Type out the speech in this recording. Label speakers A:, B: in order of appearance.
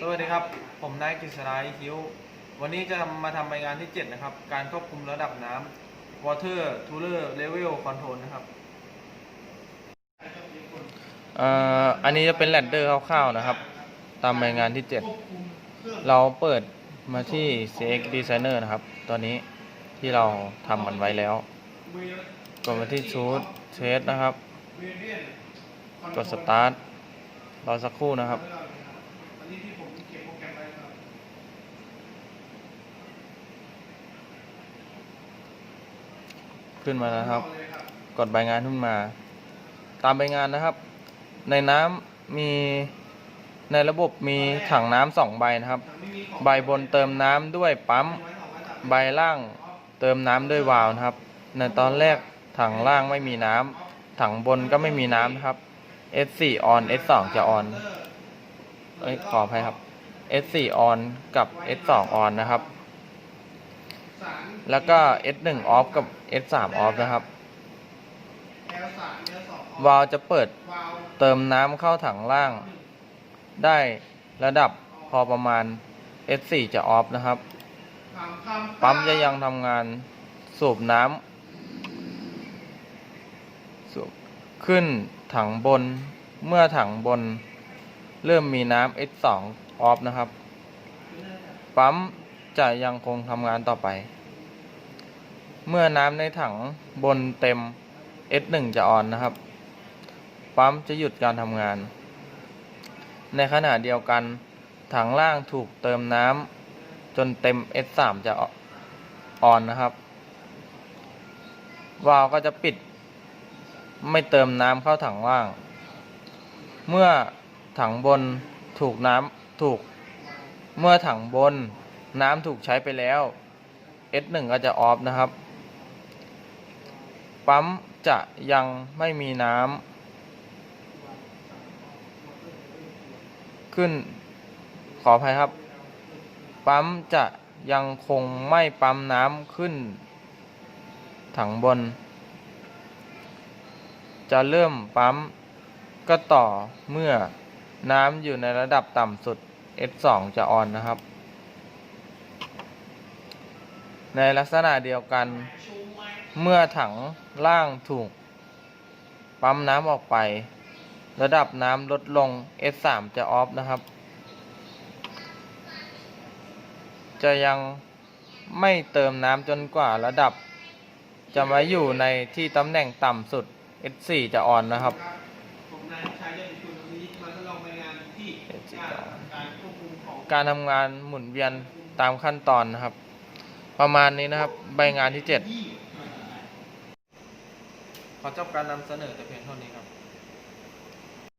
A: สวัสดีครับ ผมนายกฤษณาอิคิววันนี้จะมาทำรายงานที่ 7 นะครับ การควบคุมระดับน้ำ water cooler level control นะครับ
B: อันนี้จะเป็นแรดเดอร์คร่าวๆนะครับ ตามรายงานที่ 7 เราเปิดมาที่ CX Designer นะครับ ตอนนี้ที่เราทำมันไว้แล้ว กดมาที่ชุดเทสนะครับ กดสตาร์ทรอสักครู่นะครับ ขึ้นมาแล้วครับ กดใบงานขึ้นมา ตามใบงานนะครับ ในน้ำมีในระบบมีถังน้ำสองใบนะครับ ใบบนเติมน้ำด้วยปั๊ม ใบล่างเติมน้ำด้วยวาล์วนะครับ ในตอนแรกถังล่างไม่มีน้ำถังบนก็ไม่มีน้ำนะครับ S4 on S2 จะ on เอ้ยขออภัยครับ S4 on กับ S2 on นะครับ แล้วก็ S1 off กับ S3 off นะครับวาล์วจะเปิดเติมน้ำเข้าถังล่าง ได้ระดับพอประมาณ S4 จะออฟนะครับ ปั๊มจะยังทำงานสูบน้ำสูบขึ้นถังบนเมื่อถังบน เริ่มมีน้ำ S2 ออฟนะครับ ปั๊มจะยังคงทำงานต่อไป เมื่อน้ำในถังบนเต็ม S1 จะออนนะครับ ปั๊มจะหยุดการทำงาน ในขณะเดียวกัน ถังล่างถูกเติมน้ำจนเต็ม S3 จะออนนะครับ วาล์วก็จะปิด ไม่เติมน้ำเข้าถังล่าง เมื่อ ถังบนถูกน้ำถูก เมื่อถังบนน้ำถูกใช้ไปแล้ว S1 ก็จะออฟนะครับ ปั๊มจะยังไม่มีน้ำขึ้นขออภัยครับ ปั๊มจะยังคงไม่ปั๊มน้ำขึ้น ถังบน จะเริ่มปั๊มก็ต่อเมื่อ น้ำอยู่ในระดับต่ำสุด S2 จะออนนะครับ ในลักษณะเดียวกัน เมื่อถังล่างถูก ปั๊มน้ำออกไป ระดับน้ำลดลง S3 จะออฟนะครับ จะยังไม่เติมน้ำจนกว่าระดับ จะมาอยู่ในที่ตำแหน่งต่ำสุด S4 จะออนนะครับ การทำงานหมุนเวียนตามขั้นตอนนะครับ ประมาณนี้นะครับ ใบงานที่ 7
A: ขอจบการนำเสนอแต่เพียงเท่านี้ครับ